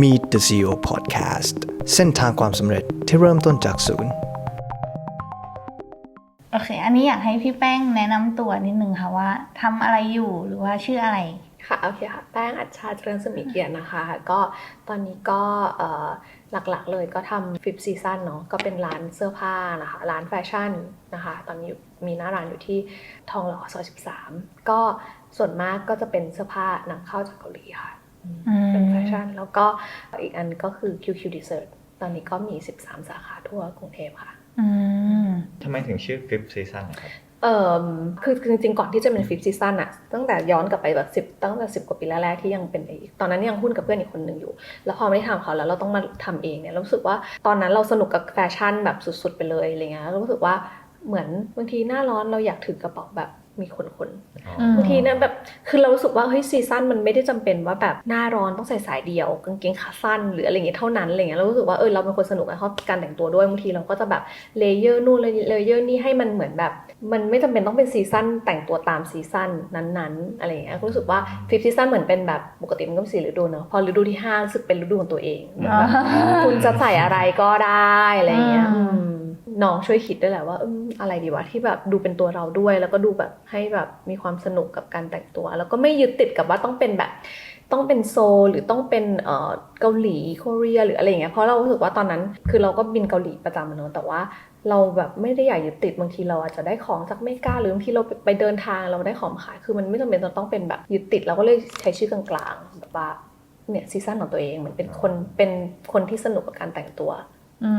Meet the CEO Podcast เส้นทางความสำเร็จที่เริ่มต้นจากศูนย์ โอเค อันนี้อยากให้พี่แป้งแนะนำตัวนิดนึงค่ะว่าทำอะไรอยู่หรือว่าชื่ออะไร ค่ะ โอเคค่ะ แป้งอัจฉาเจริญสมิเกียรตินะคะ ก็ตอนนี้ก็เอ่อหลักๆเลยก็ทำฟิปซีซันเนาะ ก็เป็นร้านเสื้อผ้านะคะ ร้านแฟชั่นนะคะ ตอนนี้อยู่มีหน้าร้านอยู่ที่ทองหล่อซอย13 ก็ส่วนมากก็จะเป็นเสื้อผ้านำเข้าจากเกาหลีค่ะอืม เป็นแฟชั่น แล้วก็อีกอันก็คือ QQ Dessert ตอนนี้ก็มี 13 สาขาทั่วกรุงเทพค่ะอืมทำไมถึงชื่อ Fifth Season นะครับเอ่อคือคือจริงๆ ก่อนที่จะเป็นฟิฟซีซันอะตั้งแต่ย้อนกลับไปแบบสิบตั้งแต่สิบกว่าปีแรกๆที่ยังเป็นไอ้ตอนนั้นยังหุ้นกับเพื่อนอีกคนหนึ่งอยู่ แล้วพอไม่ได้ทำเขาแล้วเราต้องมาทำเองเนี่ยเรารู้สึกว่าตอนนั้นเราสนุกกับแฟชั่นแบบสุดๆ ไปเลยอะไรเงี้ยเรารู้สึกว่าเหมือนบางทีหน้าร้อนเราอยากถือกระเป๋าแบบ มีขนๆอืมบางทีเนี่ยแบบคือเรารู้สึกว่าเฮ้ยซีซั่นมันไม่ได้จำเป็นว่าแบบหน้าร้อนต้องใส่สายเดียวกางเกงขาสั้นหรืออะไรอย่างเงี้ยเท่านั้นอะไรเงี้ยเรารู้สึกว่าเออเราเป็นคนสนุกกับชอบการแต่งตัวด้วยบางทีเราก็จะแบบเลเยอร์นู่นเลเยอร์นี่ให้มันเหมือนแบบ มันไม่จำเป็นต้องเป็นซีซั่นแต่งตัวตามซีซั่นนั้นๆอะไรอย่างเงี้ยก็รู้สึกว่าฟิฟซีซั่นเหมือนเป็นแบบปกติมันก็เป็นสี่ฤดูเนอะพอฤดูที่ห้ารู้สึกเป็นฤดูของตัวเองเหมือนแบบคุณจะใส่อะไรก็ได้อะไรอย่างเงี้ยอืมอืม น้องช่วยคิดด้วยแหละว่าออะไรดีวะที่แบบดูเป็นตัวเราด้วย แล้วก็ดูแบบให้แบบมีความสนุกกับการแต่งตัว แล้วก็ไม่ยึดติดกับว่าต้องเป็นแบบต้องเป็นโซลหรือต้องเป็นเกาหลีเกาหลีหรืออะไรอย่างเงี้ยเพราะเรารู้สึกว่าตอนนั้นคือเราก็บินเกาหลีประจำเนอะแต่ว่าเราแบบไม่ได้อยากยึดติดบางทีเราอาจจะได้ของจากไม่กล้าหรือบางทีเราไปเดินทางเราได้ของขายคือมันไม่จำเป็นต้องเป็นแบบยึดติดเราก็เลยใช้ชื่อกลางๆแบบว่าเนี่ยซีซั่นของตัวเองเหมือนเป็นคนเป็นคนที่สนุกกับการแต่งตัว อื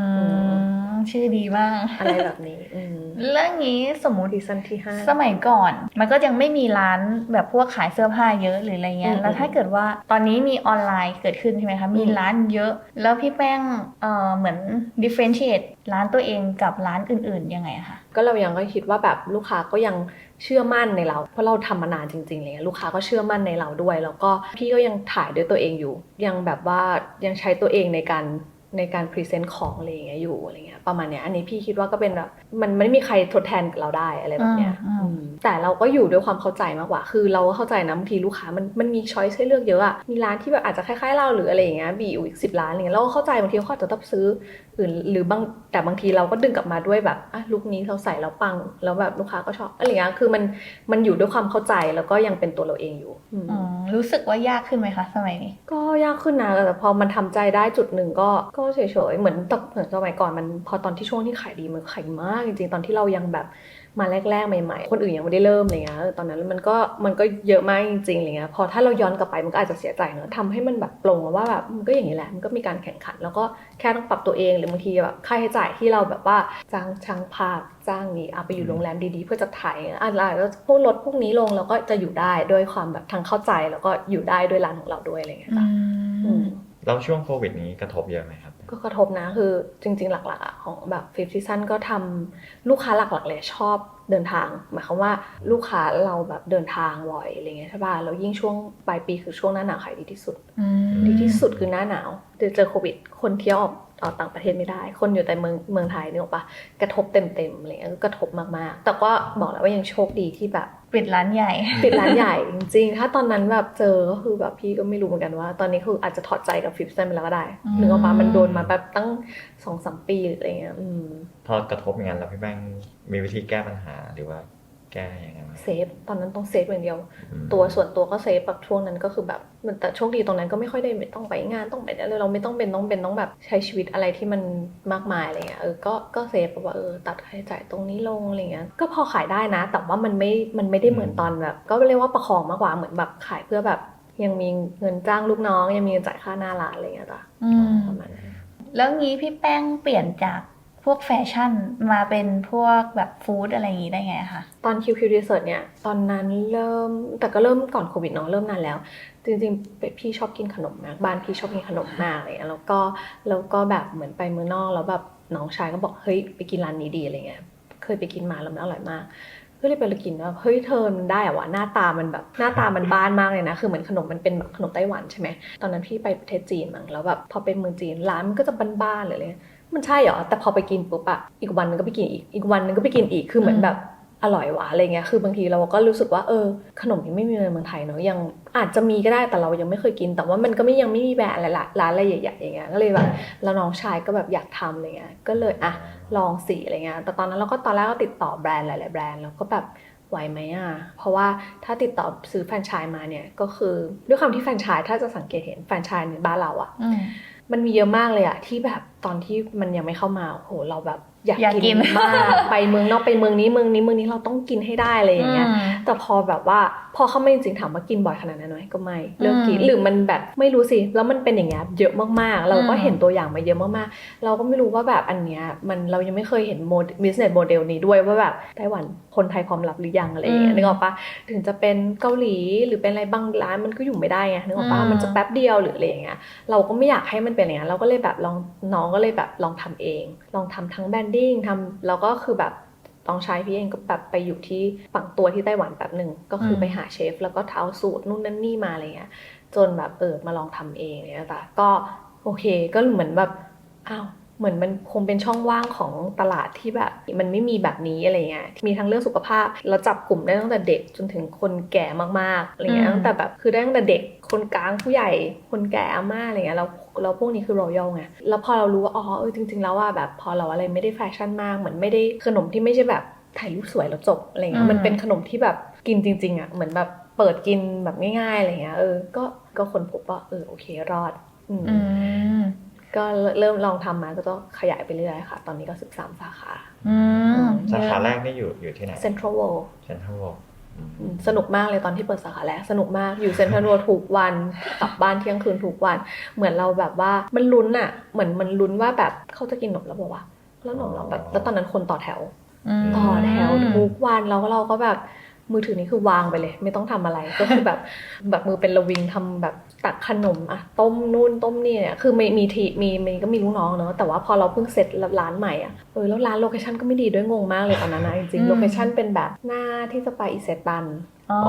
ม ชื่อดีมาก อะไรแบบนี้อืมเรื่องนี้สมมุติซีซั่นที่ห้าสมัยก่อน มันก็ยังไม่มีร้านแบบพวกขายเสื้อผ้าเยอะหรืออะไรเงี้ยอืมแล้วถ้าเกิดว่าตอนนี้มีออนไลน์เกิดขึ้นใช่ไหมคะมีอืมร้านเยอะ แล้วพี่แป้งเอ่อเหมือน differentiate ร้านตัวเองกับร้านอื่นๆยังไงอะคะก็เรายังก็คิดว่าแบบลูกค้าก็ยังเชื่อมั่นในเรา เพราะเราทำมานานจริงๆเลยลูกค้าก็เชื่อมั่นในเราด้วย แล้วก็พี่ก็ยังถ่ายด้วยตัวเองอยู่ ยังแบบว่ายังใช้ตัวเองในการ ในการพรีเซนต์ของอะไรอย่างเงี้ยอยู่อะไรเงี้ยประมาณเนี้ยอันนี้พี่คิดว่าก็เป็นแบบมันไม่มีใครทดแทนกับเราได้อะไรแบบเนี้ยอืมอืมอืมแต่เราก็อยู่ด้วยความเข้าใจมากกว่า คือเราก็เข้าใจนะบางทีลูกค้ามันมันมีช้อยส์ให้เลือกเยอะอะมีร้านที่แบบอาจจะคล้ายๆเราหรืออะไรอย่างเงี้ยบีอยู่อีกสิบร้านอะไรเงี้ยเราก็เข้าใจบางทีเขาอาจจะต้องซื้อหรือหรือบางแต่บางทีเราก็ดึงกลับมาด้วยแบบอะลุคนี้เราใส่แล้วปัง แล้วแบบลูกค้าก็ชอบอะไรอย่างเงี้ยคือมันมันอยู่ด้วยความเข้าใจแล้วก็ยังเป็นตัวเราเองอยู่อืมอืมรู้สึกว่ายากขึ้นไหมคะสมัยนี้ ก็ยากขึ้นนะแต่พอมันทำใจได้จุดหนึ่งก็ก็เฉยๆเหมือนตอนเหมือนสมัยก่อนมันพอตอนที่ช่วงที่ขายดีมันขายมากจริงๆตอนที่เรายังแบบมาแรกๆใหม่ๆ คนอื่นยังไม่ได้เริ่มอะไรเงี้ยเออตอนนั้นมันก็มันก็เยอะมากจริงๆอะไรเงี้ยพอถ้าเราย้อนกลับไปมันก็อาจจะเสียใจเนอะทำให้มันแบบปลงว่าแบบมันก็อย่างนี้แหละมันก็มีการแข่งขัน แล้วก็แค่ต้องปรับตัวเองหรือบางทีแบบค่าใช้จ่ายที่เราแบบว่าจ้างช่างภาพจ้างนี้เอาไปอยู่โรงแรมดีๆ เพื่อจะถ่ายอะไรแล้วพวกลดพวกนี้ลงเราก็จะอยู่ได้ด้วยความแบบทางเข้าใจแล้วก็อยู่ได้ด้วยร้านของเราด้วยอะไรเงี้ยค่ะอืมแล้วช่วงโควิดนี้กระทบเยอะไหมครับ ก็กระทบนะคือจริง ๆ หลักๆอะของแบบฟิฟซีซันก็ทำลูกค้าหลักๆเลยชอบเดินทาง หมายความว่าลูกค้าเราแบบเดินทางบ่อยอะไรเงี้ยใช่ป่ะแล้วยิ่งช่วงปลายปีคือช่วงหน้าหนาวขายดีที่สุดอืม ดีที่สุดคือหน้าหนาวเจอเจอโควิด คนเที่ยวออกออกต่างประเทศไม่ได้ คนอยู่แต่เมืองเมืองไทยนึกออกปะกระทบเต็มๆอะไรเงี้ยก็กระทบมากๆ แต่ก็บอกแล้วว่ายังโชคดีที่แบบปิดร้านใหญ่ ปิดร้านใหญ่จริงๆ ถ้าตอนนั้นแบบเจอก็คือแบบพี่ก็ไม่รู้เหมือนกันว่า ตอนนี้คืออาจจะถอดใจกับฟิปเซนไปแล้วก็ได้อืมนึกออกปะมันโดนมาแบบตั้งสองสามปีหรืออะไรเงี้ยอืมพอกระทบอย่างนั้นแล้วพี่แป้งมีวิธีแก้ปัญหาหรือว่า แก้ยังไงบ้างเซฟตอนนั้นต้องเซฟอย่างเดียวอืมตัวส่วนตัวก็เซฟแบบช่วงนั้นก็คือแบบมันแต่โชคดีตรงนั้นก็ไม่ค่อยได้ไม่ต้องไปงานต้องไปอะไรเราไม่ต้องเป็นต้องเป็นต้องแบบใช้ชีวิตอะไรที่มันมากมายอะไรเงี้ยเออก็ก็เซฟแบบว่าเออตัดค่าใช้จ่ายตรงนี้ลงอะไรเงี้ยก็พอขายได้นะ แต่ว่ามันไม่มันไม่ได้เหมือนตอนแบบ ก็เรียกว่าประคองมากกว่าเหมือนแบบขายเพื่อแบบ ยังมีเงินจ้างลูกน้อง ยังมีเงินจ่ายค่าหน้าร้านอะไรเงี้ยจ้ะอืมประมาณนั้นแล้วงี้พี่แป้งเปลี่ยนจาก พวกแฟชั่นมาเป็นพวกแบบฟู้ดอะไรอย่างงี้ได้ไงคะ ตอน QQ Research เนี่ย ตอนนั้นเริ่มแต่ก็เริ่มก่อนโควิดเนาะเริ่มนานแล้ว จริงๆ พี่ชอบกินขนมมาก บ้านพี่ชอบกินขนมมากอะไรเลยแล้วก็แล้วก็แบบเหมือนไปเมืองนอกแล้วแบบน้องชายก็บอกเฮ้ยไปกินร้านนี้ดีอะไรเงี้ยเคยไปกินมาแล้วมันอร่อยมากก็เลยไปเลยกินว่าเฮ้ยเธอมันได้อะวะหน้าตามันแบบหน้าตามันบ้านมากเลยนะ คือเหมือนขนมมันเป็นแบบขนมไต้หวันใช่ไหมตอนนั้นพี่ไปประเทศจีนมั้งแล้วแบบพอเป็นเมืองจีนร้านมันก็จะบ้านๆเลยเลย มันใช่เหรอ แต่พอไปกินปุ๊บอะอีกวันนึงก็ไปกินอีก อีกวันนึงก็ไปกินอีก คือเหมือนแบบอร่อยวะอะไรเงี้ย คือบางทีเราก็รู้สึกว่าเออ ขนมยังไม่มีในเมืองไทยเนาะ ยังอาจจะมีก็ได้ แต่เรายังไม่เคยกิน แต่ว่ามันก็ไม่ยังไม่มีแบรนด์อะไรละร้านอะไรใหญ่ๆอย่างเงี้ย ก็เลยแบบแล้วน้องชายก็แบบอยากทำอะไรเงี้ย ก็เลยอะลองสีอะไรเงี้ย แต่ตอนนั้นเราก็ตอนแรกก็ติดต่อแบรนด์หลายๆแบรนด์แล้วก็แบบไหวไหมอะ เพราะว่าถ้าติดต่อซื้อแฟรนไชส์มาเนี่ยก็คือด้วยความที่แฟรนไชส์ถ้าจะสังเกตเห็นแฟรนไชส์ในบ้านเราอะอื มันมีเยอะมากเลยอะที่แบบตอนที่มันยังไม่เข้ามาโหเราแบบ อยากอยากกิกินนมากไปเมืองนอกไปเมืองนี้เมืองนี้เมืองนี้เราต้องกินให้ได้อะไรอย่างเงี้ยอืมแต่พอแบบว่าพอเข้ามาจริงๆถามว่ากินบ่อยขนาดนั้นไหมก็ไม่เลิกกินอืมหรือมันแบบไม่รู้สิแล้วมันเป็นอย่างเงี้ยเยอะมากๆ เราก็อืมเห็นตัวอย่างมาเยอะมากๆ เราก็ไม่รู้ว่าแบบอันเนี้ยมันเรายังไม่เคยเห็นโมด business model นี้ด้วยว่าแบบไต้หวันคนไทยความลับหรือยังอะไรอย่างเงี้ยนึกออกปะถึงจะเป็นเกาหลีหรือเป็นอะไรบางร้านมันก็อยู่ไม่ได้ไงนึกออกปะมันจะแป๊บเดียวหรืออะไรอย่างเงี้ยเราก็ไม่อยากให้มันเป็นอย่างนั้นเราก็เลยแบบลองน้องก็เลยแบบลองทำเอง ลองทำทั้งแบรนดิ้งทำแล้วก็คือแบบลองใช้พี่เองก็แบบไปอยู่ที่ฝั่งตัวที่ไต้หวันแบบหนึ่งก็คืออมไปหาเชฟ แล้วก็เท้าสูตรนู่นนั่นนี่มาอะไรเงี้ยจนแบบเออมาลองทำเองเนี่ยแต่ก็โอเคก็เหมือนแบบอ้าว เหมือนมันคงเป็นช่องว่างของตลาดที่แบบมันไม่มีแบบนี้อะไรเงี้ยมีทั้งเรื่องสุขภาพเราจับกลุ่มได้ตั้งแต่เด็กจนถึงคนแก่มากๆอะไรเงี้ยอืมตั้งแต่แบบคือได้ตั้งแต่เด็กคนกลางผู้ใหญ่คนแก่อาม่าอะไรเงี้ยเราเราพวกนี้คือรอยัลไงแล้วพอเรารู้ว่าอ๋อเออจริง ๆ แล้วว่าแบบพอเราอะไรไม่ได้แฟชั่นมากเหมือนไม่ได้ขนมที่ไม่ใช่แบบถ่ายรูปสวยแล้วจบอะไรเงี้อืยมมันเป็นขนมที่แบบกินจริง ๆอะเหมือนแบบเปิดกินแบบง่ายๆอะไรเงี้ยเออก็ก็คนพบว่าเออโอเครอดอืมอืม ก็เริ่มลองทำมาก็ต้องขยายไปเรื่อยๆค่ะ ตอนนี้ก็สิบสามสาขาอืมสาขาแรกนี่อยู่อยู่ที่ไหน Central World เซ็นทรัลเวิลด์อืมสนุกมากเลยตอนที่เปิดสาขาแรกสนุกมากอยู่เซ็นทรัลเวิลด์ทุกวันกลับบ้านเที่ยงคืนทุกวัน เหมือนเราแบบว่ามันลุ้นอะเหมือนมันลุ้นว่าแบบเขาจะกินขนมแล้วบอกว่าแล้วขนมเราแบบแล้วตอนนั้นคนต่อแถวมต่อแถวทุกวันแล้วเราก็แบบ มือถือนี่คือวางไปเลย ไม่ต้องทำอะไรก็คือแบบแบบมือเป็นระวิงทำแบบตักขนมอะต้มนู่นต้มนี่เนี่ยคือมีมีทีมีมีก็มีลูกน้องเนอะแต่ว่าพอเราเพิ่งเสร็จร้านใหม่อะเออแล้วร้านโลเคชั่นก็ไม่ดีด้วยงงมากเลยตอนนั้นนะจริงอืมๆโลเคชั่นเป็นแบบหน้าที่จะไปอิเซตันอ๋อ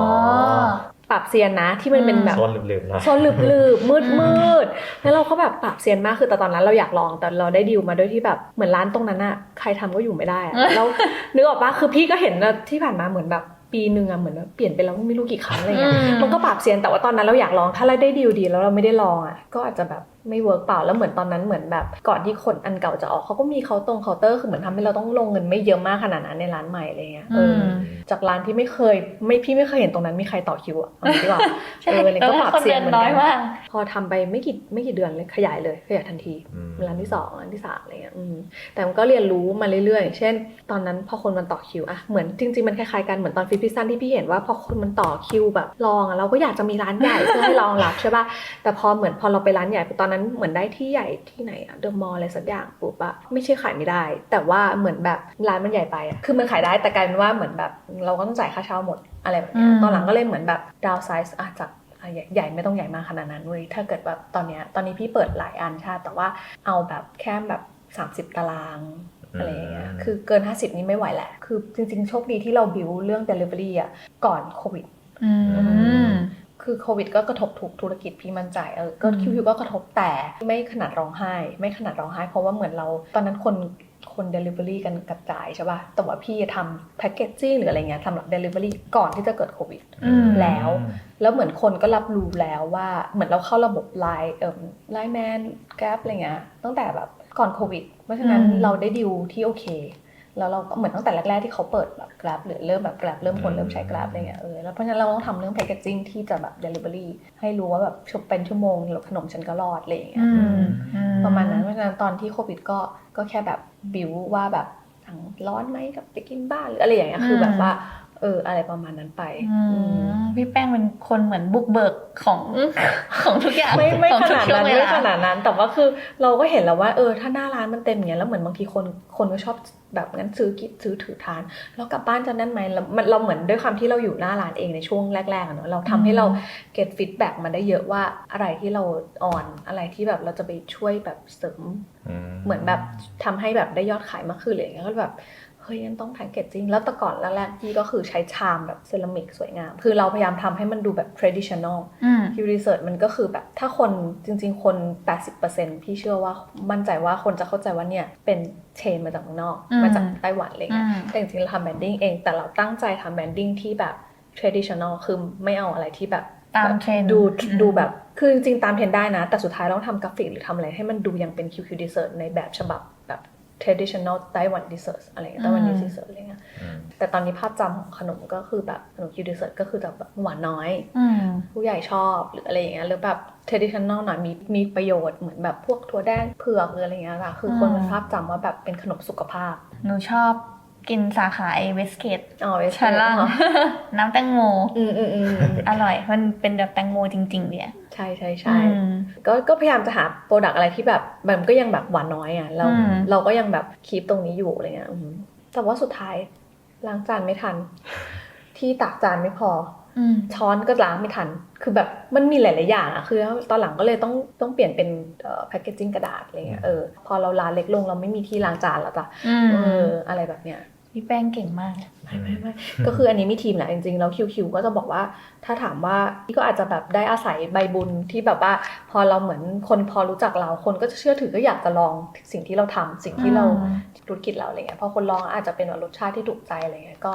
ปรับเซียนนะที่มันเป็นแบบโซนลืมๆหน่อยโซนหลืบๆมืดมืดๆแล้วเราก็แบบปรับเซียนมากคือแต่ตอนนั้นเราอยากลองแต่เราได้ดีลมาด้วยที่แบบเหมือนร้านตรงนั้นอะใครทำก็อยู่ไม่ได้อะแล้วนึกออกปะคือพี่ก็เห็นว่าที่ผ่านมาเหมือนแบบ ปีหนึ่งอะเหมือนแบบเปลี่ยนไปแล้วไม่รู้กี่ครั้งอะไรเงี้ยอืมมันก็ปรับเซียนแต่ว่าตอนนั้นเราอยากลองถ้าเราได้ดีลดีแล้วเราไม่ได้ลองอะก็อาจจะแบบ ไม่เวิร์กเปล่าแล้วเหมือนตอนนั้นเหมือนแบบ ก่อนที่คนอันเก่าจะออกเขาก็มีเขาตรงเคาน์เตอร์คือเหมือนทำให้เราต้องลงเงินไม่เยอะมากขนาดนั้นในร้านใหม่อะไรเงี้ยเอออมจากร้านที่ไม่เคยไม่พี่ไม่เคยเห็นตรงนั้นมีใครต่อคิวอะเอางี้ดีกว่าใช่เออเนี่ยก็ปรับคนเสียเดิงนเหมือนน้อยกันมากพอทำไปไม่กี่ไม่กี่เดือนเลยขยายเลยขยายทันทีอืมร้านที่สองร้านที่สามอะไรเงี้ยอืมแต่มันก็เรียนรู้มาเรื่อยๆ เช่น ตอนนั้นพอคนมันต่อคิวอะเหมือนจริงๆมันคล้ายๆกันเหมือนตอนฟิฟิซันที่พี่เห็นว่าพอคนมันต่อคิวแบบลองอะเราก็อยากจะมีร้านใหญ่เพื่อให้รองรับใช่ป่ะแต่พอเหมือนพอเราไปร้านใหญ่ตอนนั้นเหมือนได้ที่ใหญ่ที่ไหนอะเดอะมอลอะไรสักอย่างปุ๊บอะไม่ใช่ขายไม่ได้ แต่ว่าเหมือนแบบร้านมันใหญ่ไปอะคือมันขายได้แต่กลายเป็นว่าเหมือนแบบเราก็ต้องจ่ายค่าเช่าหมดอะไรแบบเนี้ยอืมตอนหลังก็เลยเหมือนแบบดาวไซส์อะจากอะใหญ่ใหญ่ไม่ต้องใหญ่มากขนาดนั้นเว้ยถ้าเกิดแบบตอนเนี้ยตอนนี้พี่เปิดหลายอันใช่แต่ว่าเอาแบบแค่แบบ 30 ตารางอะไรอย่างเงี้ยอืมคือเกิน 50 นี่ไม่ไหวแหละ คือจริงๆ โชคดีที่เราบิวเรื่อง Delivery อะ ก่อนโควิดอืม คือโควิดก็กระทบทุกธุรกิจพี่มั่นใจเออก็อืมคิวก็กระทบแต่ไม่ขนาดร้องไห้ ไม่ขนาดร้องไห้ เพราะว่าเหมือนเราตอนนั้นคนคน Delivery กันกระจายใช่ป่ะ แต่ว่าพี่ทำแพคเกจจิ้งหรืออะไรเงี้ยสำหรับ Delivery ก่อนที่จะเกิดโควิดอืมแล้ว แล้วเหมือนคนก็รับรู้แล้วว่าเหมือนเราเข้าระบบไลน์เอ่อไลน์แมนแกร็บอะไรเงี้ยตั้งแต่แบบก่อนโควิด เพราะฉะนั้นอืมเราได้ดิวที่โอเค แล้วเราก็เหมือนตั้งแต่แรกๆที่เขาเปิดแบบแกร็บหรือเริ่มแบบแกร็บเริ่มคนเริ่มใช้แกร็บอะไรเงี้ยเออแล้วเพราะฉะนั้นเราต้องทำเรื่องแพคเกจจิ้งที่จะแบบ Delivery ให้รู้ว่าแบบชุบเป็นชั่วโมงแล้วขนมฉันก็รอดอะไรอย่างเงี้ยอืมอืมประมาณนั้นเพราะฉะนั้นตอนที่โควิดก็ก็แค่แบบบิวว่าแบบสั่งร้อนไหมกับไปกินบ้านหรืออะไรอย่างเงี้ยคือแบบว่า เออ อะไรประมาณนั้นไปอือืมมพี่แป้งเป็นคนเหมือนบุกเบิกของของทุกอย่างไม่ไม่ของขทุกนาดช่วนั้งนเวไม่ลาขนาดนั้น แต่ว่าคือเราก็เห็นแล้วว่าเออถ้าหน้าร้านมันเต็มอย่างเงี้ยแล้วเหมือนบางทีคนคนก็ชอบแบบงั้นซื้อกินซื้อถือทานแล้วกลับบ้านจะนั่นไหมแล้วมันเราเหมือนด้วยความที่เราอยู่หน้าร้านเองในช่วงแรกๆอะเนอะเราทำให้เราเก็ตฟีดแบ็กมาได้เยอะว่าอะไรที่เราอ่อนอะไรที่แบบเราจะไปช่วยแบบเสริม เหมือนแบบทำให้แบบได้ยอดขายมากขึ้นเลยอย่างเงี้ยก็แบบ เฮ้ยยังต้องแพคเกจจิ้งแล้วแต่ก่อนแรกๆพี่ก็คือใช้ชามแบบเซรามิกสวยงาม คือเราพยายามทำให้มันดูแบบ traditional อืมคิวรีเสิร์ชมันก็คือแบบถ้าคนจริง ๆ คน 80%พี่เชื่อว่ามั่นใจว่าคนจะเข้าใจว่าเนี่ยเป็นเชนมาจากเมืองนอกอืมมาจากไต้หวันอะไรเงี้ยอืมแต่จริงๆเราทำแบรนดิ้งเอง แต่เราตั้งใจทำแบรนดิ้งที่แบบ traditional คือไม่เอาอะไรที่แบบตามแบบเทรนด์ดูอืมดูแบบคือจริงๆตามเทรนด์ได้นะ แต่สุดท้ายต้องทำกราฟิกหรือทำอะไรให้มันดูยังเป็น QQ Dessert ในแบบฉบับแบบ traditional ไต้หวัน dessert อะไรเงี้ยไต้หวันอืม dessert อะไรเงี้ยอืมแต่ตอนนี้ภาพจำของขนมก็คือแบบขนม QQ Dessert ก็คือจะแบบหวานน้อยอืมผู้ใหญ่ชอบหรืออะไรอย่างเงี้ยหรือแบบ traditional หน่อยมีมีประโยชน์เหมือนแบบพวกถั่วแดงเผือกหรืออะไรเงี้ยค่ะคือคนอืมมันภาพจำว่าแบบเป็นขนมสุขภาพหนูชอบ กินสาขาไอเวสเกตอ๋อชั้นล่างน้ำแตงโม อืมอืมอืมอร่อย มันเป็นแบบแตงโมจริง ๆเลยอะใช่ใช่ใช่อืมก็ก็พยายามจะหาโปรดักต์อะไรที่แบบมันก็ยังแบบหวานน้อยอะเราอืมเราก็ยังแบบคีปตรงนี้อยู่อะไรเงี้ยอืมแต่ว่าสุดท้ายล้างจานไม่ทัน ที่ตักจานไม่พออืมช้อนก็ล้างไม่ทัน คือแบบมันมีหลาย ๆ อย่างอะคือตอนหลังก็เลยต้องต้องเปลี่ยนเป็นแพคเกจจิ้งกระดาษอะไรเงี้ย เออ พอเราร้านเล็กลงเราไม่มีที่ล้างจานแล้วจ้ะอืมเออ อะไรแบบเนี้ย พี่แป้งเก่งมากไม่ไม่ไม่ก็คืออันนี้มีทีมแหละจริงๆ แล้วคิวคิวก็จะบอกว่า ถ้าถามว่าพี่ก็อาจจะแบบได้อาศัยใบบุญที่แบบว่า พอเราเหมือนคนพอรู้จักเราคนก็จะเชื่อถือก็อยากจะลองสิ่งที่เราทำสิ่งที่เราอืมธุรกิจเราอะไรเงี้ยพอคนลองอาจจะเป็นแบบรสชาติที่ถูกใจอะไรเงี้ยก็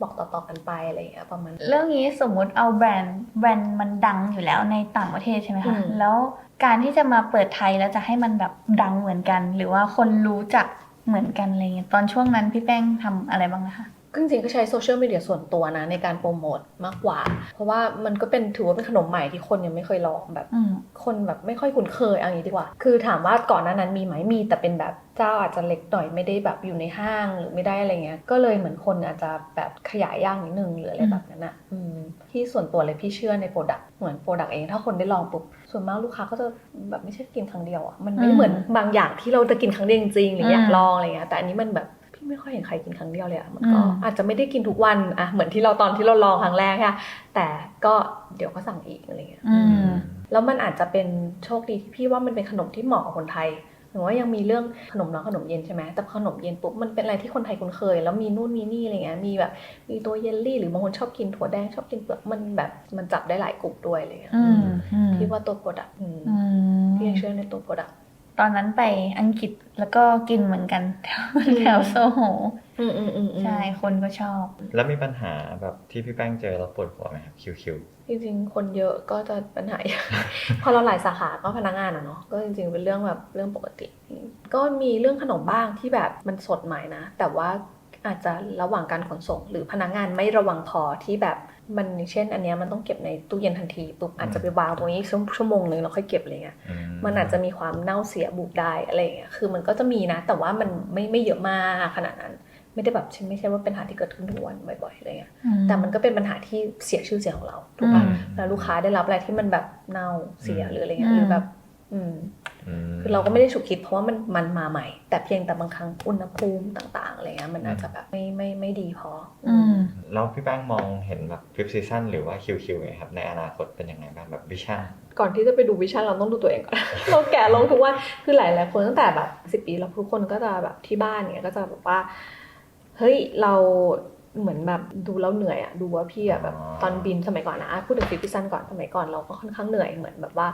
บอกต่อๆกันไปอะไรเงี้ยประมาณนั้นเรื่องนี้สมมุติเอาแบรนด์แบรนด์มันดังอยู่แล้วในต่างประเทศใช่ไหมอืคะมแล้วการที่จะมาเปิดไทยแล้วจะให้มันแบบดังเหมือนกัน หรือว่าคนรู้จัก เหมือนกันอะไรเงี้ยตอนช่วงนั้นพี่แป้งทำอะไรบ้างนะคะ ก็จริงๆก็ใช้โซเชียลมีเดียส่วนตัวนะในการโปรโมทมากกว่า เพราะว่ามันก็เป็นถือว่าเป็นขนมใหม่ที่คนยังไม่เคยลองแบบอืมคนแบบไม่ค่อยคุ้นเคยเอย่างนี้ดีกว่า คือถามว่าก่อนหน้านั้นมีไหมมีแต่เป็นแบบเจ้าอาจจะเล็กหน่อยไม่ได้แบบอยู่ในห้างหรือไม่ได้อะไรเงี้ย ก็เลยเหมือนคนอาจจะแบบขยายย่างนิดนึงหรืออะไรแบบนั้นอะอืมที่ส่วนตัวเลยพี่เชื่อในโปรดักต์เหมือนโปรดักต์เอง ถ้าคนได้ลองปุ๊บส่วนมากลูกค้าก็จะแบบไม่ใช่กินครั้งเดียวอะมันไม่อืมเหมือนบางอย่างที่เราจะกินครั้งเดียวจริงๆหรืออยากอืมลองอะไรเงี้ยแต่อันนี้มันแบบ พี่ไม่ค่อยเห็นใครกินครั้งเดียวเลยอะมันก็อืมอาจจะไม่ได้กินทุกวันอะเหมือนที่เราตอนที่เราลองครั้งแรกค่ะแต่ก็เดี๋ยวก็สั่งอีกอะไรเงี้ยอืมแล้วมันอาจจะเป็นโชคดีที่พี่ว่ามันเป็นขนมที่เหมาะกับคนไทยหรือว่ายังมีเรื่องขนมร้อนขนมเย็นใช่ไหมแต่ขนมเย็นปุ๊บมันเป็นอะไรที่คนไทยคุ้นเคย แล้วมีนู่นมีนี่อะไรเงี้ยมีแบบ มีตัวเยลลี่หรือบางคนชอบกินถั่วแดงชอบกินเปลือกมันแบบมันจับได้หลายกลุ่มด้วยอะไรเงี้ยอืมอืมพี่ว่าตัวโปรดักต์อืมพี่ยังเชื่อในตัวโปรดักต์ ตอนนั้นไปอังกฤษแล้วก็กินเหมือนกันแถวแถวโซโหอืมอืมอืมอืมใช่คนก็ชอบ แล้วมีปัญหาแบบที่พี่แป้งเจอแล้วปวดหัวไหมครับคิวคิวจริงๆ คนเยอะก็จะปัญหาเยอะพอเราหลายสาขาก็พนักงานอะเนาะก็จริงๆเป็นเรื่องแบบเรื่องปกติ ก็มีเรื่องขนมบ้างที่แบบมันสดใหม่นะ แต่ว่าอาจจะระหว่างการขนส่ง หรือพนักงานไม่ระวังพอที่แบบ มันเช่น อันเนี้ยมันต้องเก็บในตู้เย็นทันทีปุ๊บอาจจะไปวางตรงนี้ชั่วชั่วโมงนึงแล้วค่อยเก็บอะไรเงี้ยอืมันอาจจะมีความเน่าเสียบุบได้อะไรอย่างเงี้ยคือมันก็จะมีนะ แต่ว่ามันไม่ไม่เยอะมากขนาดนั้น ไม่ได้แบบไม่ใช่ว่าเป็นปัญหาที่เกิดขึ้นทุกวันบ่อยๆอะไรเงี้ยแต่มันก็เป็นปัญหาที่เสียชื่อเสียงของเราถูกปะอืมแล้วลูกค้าได้รับอะไรที่มันแบบเน่าเสียอืมหรืออะไรเงี้ยอืมหรือแบบ อืมมคือเราก็ไม่ได้ฉุกคิดเพราะว่ามันมันมาใหม่ แต่เพียงแต่บางครั้งอุณหภูมิต่าง ๆอะไรเงี้ยมันอาจจะแบบไม่ไม่ไม่ดีพอออืม แล้วพี่แป้งมองเห็นแบบฟิฟซีซันหรือว่าคิวคิวไงครับในอนาคตเป็นยังไงบ้างแบบวิชั่นก่อนที่จะไปดูวิชั่นเราต้องดูตัวเองก่อน เราแก่ลงทุกวันคือหลายหลายๆคนตั้งแต่แบบสิบปีแล้วทุกคนก็จะแบบที่บ้านเนี่ยก็จะแบบว่าเฮ้ยเราเหมือนแบบดูแล้วเหนื่อยอะดูว่าพี่อะแบบอ๋อตอนบินสมัยก่อนนะอะพูดถึงฟิฟิซันก่อนสมัยก่อนเราก็ค่อนข้างเหนื่อยเหมือนแบบว่า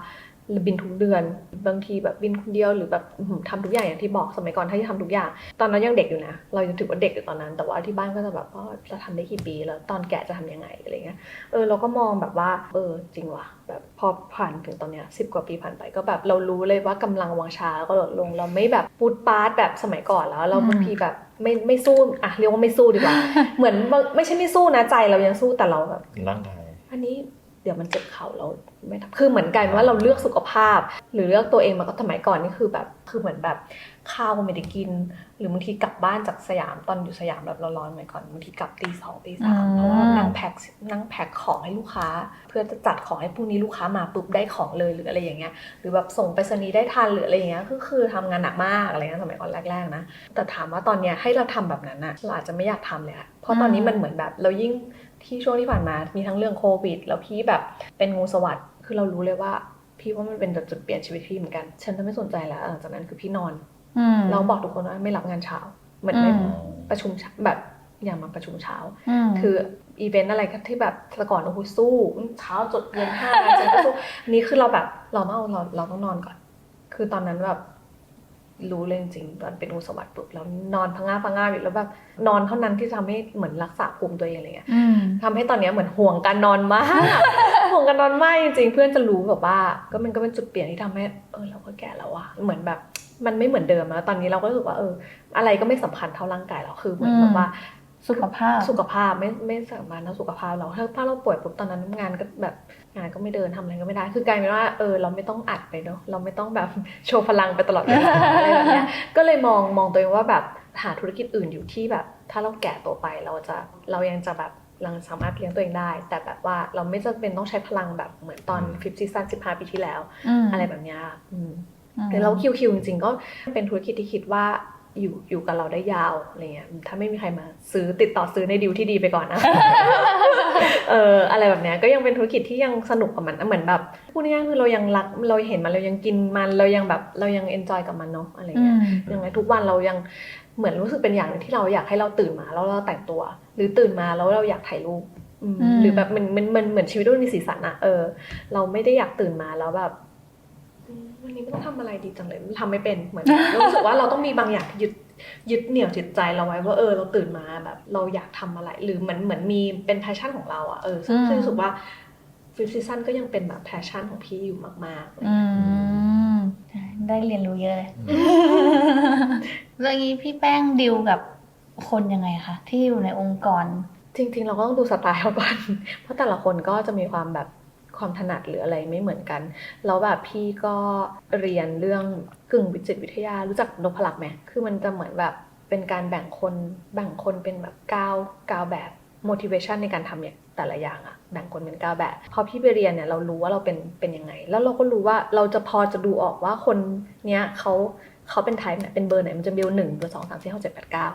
บินทุกเดือน บางทีแบบบินคนเดียวหรือแบบอื้อหือทำทุกอย่างอย่างที่บอกสมัยก่อนถ้าจะทำทุกอย่าง ตอนนั้นยังเด็กอยู่นะ เรายังถือว่าเด็กอยู่ตอนนั้น แต่ว่าที่บ้านก็จะแบบว่าจะทำได้กี่ปีแล้วตอนแก่จะทำยังไงอะไรเงี้ยเออเราก็มองแบบว่าเออจริงว่ะแบบพอผ่านถึงตอนเนี้ยสิบกว่าปีผ่านไปก็แบบเรารู้เลยว่ากำลังวังชาก็ลดลงเราไม่แบบปูดปาร์ตแบบสมัยก่อนแล้ว เราอืมบางทีแบบไม่ไม่สู้อะเรียกว่าไม่สู้ดีกว่า เหมือนบางไม่ใช่ไม่สู้นะใจเรายังสู้แต่เราแบบร่างกายอันนี้ เดี๋ยวมันเจ็บเข่าเราไม่ทำคือเหมือนกันว่าเราเลือกสุขภาพ หรือเลือกตัวเองมาก็สมัยก่อนนี่คือแบบคือเหมือนแบบข้าวก็ไม่ได้กิน หรือบางทีกลับบ้านจากสยามตอนอยู่สยามแบบร้อนๆสมัยก่อนบางทีกลับตีสองตีสามอืมเพราะว่านั่งแพ็คนั่งแพ็คของให้ลูกค้า เพื่อจะจัดของให้พรุ่งนี้ลูกค้ามาปุ๊บได้ของเลยหรืออะไรอย่างเงี้ยหรือแบบส่งไปรษณีย์ได้ทันหรืออะไรอย่างเงี้ยก็คือทำงานหนักมากอะไรเงี้ยสมัยก่อนแรกๆนะแต่ถามว่าตอนเนี้ยให้เราทำแบบนั้นอะเราอาจจะไม่อยากทำเลยอะเพราะตอนนี้มันเหมือนแบบเรายิ่ง ที่ช่วงที่ผ่านมา มีทั้งเรื่องโควิด แล้วพี่แบบเป็นงูสวัสด์คือเรารู้เลยว่า พี่ว่ามันเป็นจุดเปลี่ยนชีวิตพี่เหมือนกัน ฉันจะไม่สนใจแล้วหลังจากนั้นคือพี่นอนอืมเราบอกทุกคนว่าไม่รับงานเช้าเหมือนไม่อืมประชุมเช้าแบบอย่างมาประชุมเช้ามคืออีเวนต์อะไรก็ที่แบบแต่ก่อนโอ้โหสู้เช้าจดเย็นห้านาทีก็สู้อันนี้คือเราแบบเราต้องเราเราต้องนอนก่อน คือตอนนั้นแบบ รู้เลยจริงๆตอนเป็นอุสวัสดิ์ปุ๊บแล้วนอนพังงาบพังงาบอยู่แล้วแบบนอนเท่านั้นที่ทำให้เหมือนรักษาภูมิตัวเองอะไรเงี้ยอืมทำให้ตอนเนี้ยเหมือนห่วงการนอนมากห่วงการนอนมากจริงๆเพื่อนจะรู้แบบว่า ก็มันก็เป็นจุดเปลี่ยนที่ทำให้เออเราก็แก่แล้วอะเหมือนแบบมันไม่เหมือนเดิมแล้วตอนนี้เราก็รู้สึกว่าเออ อะไรก็ไม่สำคัญเท่าร่างกายเราคือเหมือนแบบว่า สุขภาพ สุขภาพไม่ไม่สำคัญเท่าสุขภาพเราถ้าถ้าเราป่วยปุ๊บตอนนั้นงานก็แบบงานก็ไม่เดินทำอะไรก็ไม่ได้ คือกลายเป็นว่าเออเราไม่ต้องอัดไปเนาะเราไม่ต้องแบบโชว์พลังไปตลอดเวลาอะไรแบบเนี้ยก็เลยมองมองตัวเองว่าแบบหาธุรกิจอื่นอยู่ที่แบบ ถ้าเราแก่ตัวไปเราจะเรายังจะแบบยังสามารถเลี้ยงตัวเองได้ แต่แบบว่าเราไม่จำเป็นต้องใช้พลังแบบเหมือนตอนฟิฟซีซั่นสิบห้าปีที่แล้วมอะไรแบบเนี้ยอืมอืมแต่เราคิวคิวจริงๆก็เป็นธุรกิจที่คิดว่า อยู่อยู่กับเราได้ยาวอะไรเงี้ยถ้าไม่มีใครมาซื้อติดต่อซื้อในดิวที่ดีไปก่อนนะเอออะไรแบบเนี้ยก็ยังเป็นธุรกิจที่ยังสนุกกับมันเหมือนแบบพูดง่ายๆคือเรายังรักเราเห็นมันเรายังกินมันเรายังแบบเรายังเอนจอยกับมันเนาะอะไรอืเงี้ยมยังไงทุกวันเรายังเหมือนรู้สึกเป็นอย่างหนึงที่เราอยากให้เราตื่นมาแล้วเราแต่งตัว หรือตื่นมาแล้วเราอยากถ่ายรูปอืมอืมหรือแบบมันมันมันเหมือนชีวิตเรามีสีสันอะเออ เราไม่ได้อยากตื่นมาแล้วแบบอืม วันนี้ไม่ต้องทำอะไรดีจังเลยทำไม่เป็นเหมือนเรารู้สึกว่าเราต้องมีบางอย่างที่ยึดยึดเหนี่ยวจิตใจเราไว้ว่าเออเราตื่นมาแบบเราอยากทำอะไร หรือเหมือนเหมือนมีเป็นแพชชั่นของเราอะเออซึ่งอืมซึ่งรู้สึกว่าฟิฟซีซันก็ยังเป็นแบบแพชชั่นของพี่อยู่มากๆเลยอืมได้เรียนรู้เยอะเลยเรื่องนี้พี่แป้งดิวกับคนยังไงคะที่อยู่ในองค์กร จริง ๆ เราก็ต้องดูสไตล์เขาก่อนเพราะแต่ละคนก็จะมีความแบบ ความถนัดหรืออะไรไม่เหมือนกัน แล้วแบบพี่ก็เรียนเรื่องกึ่งวิจิตวิทยารู้จักนพลักษ์ไหมคือมันจะเหมือนแบบเป็นการแบ่งคนแบ่งคนเป็นแบบก้าวก้าวแบบ motivation ในการทำอย่างแต่ละอย่างอะแบ่งคนเป็นก้าวแบบพอพี่ไปเรียนเนี่ยเรารู้ว่าเราเป็นเป็นยังไง แล้วเราก็รู้ว่าเราจะพอจะดูออกว่าคนเนี้ยเขา เขาเป็นไทป์ไหนเป็นเบอร์ไหนมันจะเบลหนึ่งเบอร์สองสามสี่ห้าเจ็ดแปดเก้า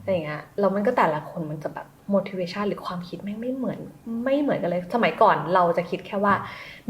อะไรอย่างเงี้ยแล้วมันก็แต่ละคนมันจะแบบ motivation หรือความคิดแม่งไม่เหมือนไม่เหมือนกันเลย สมัยก่อนเราจะคิดแค่ว่า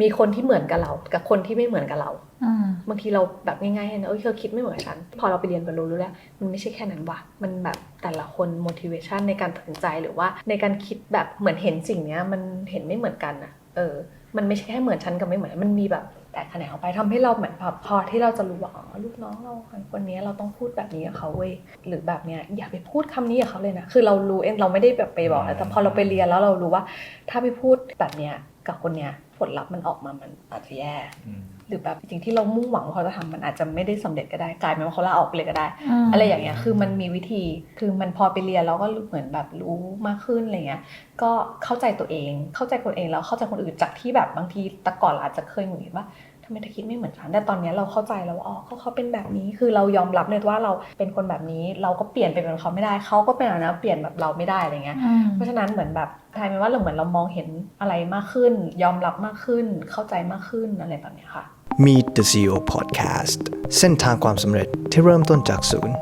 มีคนที่เหมือนกับเรา กับคนที่ไม่เหมือนกับเราอืมบางทีเราแบบง่ายๆนะเอ้ยเธอคิดไม่เหมือนกับฉัน พอเราไปเรียนไปรู้รู้แล้วมันไม่ใช่แค่นั้นว่ะมันแบบแต่ละคน motivation ในการตัดสินใจหรือว่าในการคิดแบบเหมือนเห็นสิ่งเนี้ยมันเห็นไม่เหมือนกันอะเออ มันไม่ใช่แค่เหมือนฉันกับไม่เหมือนมันมีแบบ แตกแขนงออกไปทำให้เราเหมือนพอพอที่เราจะรู้ว่าอ๋อลูกน้องเราคนนี้เราต้องพูดแบบนี้กับเขาเว้ยหรือแบบเนี้ยอย่าไปพูดคำนี้กับเขาเลยนะคือเรารู้เองเราไม่ได้แบบไปบอกนะแต่พอเราไปเรียนแล้วเรารู้ว่า ถ้าไปพูดแบบเนี้ยกับคนเนี้ยผลลัพธ์มันออกมามันอาจจะแย่อืม หรือแบบจริงๆที่เรามุ่งหวังว่าเขาจะทำมันอาจจะไม่ได้สำเร็จก็ได้กลายเป็นว่าเขาลาออกไปเลยก็ได้มอะไรอย่างเงี้ยคือมันมีวิธีคือมันพอไปเรียนแล้วก็เหมือนแบบรู้มากขึ้นอะไรเงี้ยก็เข้าใจตัวเอง เข้าใจคนเองแล้วเข้าใจคนอื่นจากที่แบบบางทีแต่ก่อนเราอาจจะเคยหงุดหงิดว่าทำไมเธอคิดไม่เหมือนฉันแต่ตอนเนี้ยเราเข้าใจแล้วว่าอ๋อเขาเขาเป็นแบบนี้คือเรายอมรับเลยว่าเราเป็นคนแบบนี้ เราก็เปลี่ยนไปเป็นเขาไม่ได้เขาก็เป็นแบบนั้นเปลี่ยนแบบเราไม่ได้อะไรเงี้ยอืมเพราะฉะนั้นเหมือนแบบทายเป็นว่าเราเหมือนเรามองเห็นอะไรมากขึ้น ยอมรับมากขึ้น เข้าใจมากขึ้นอะไรแบบเนี้ยค่ะ Meet the CEO Podcast เส้นทางความสำเร็จที่เริ่มต้นจากศูนย์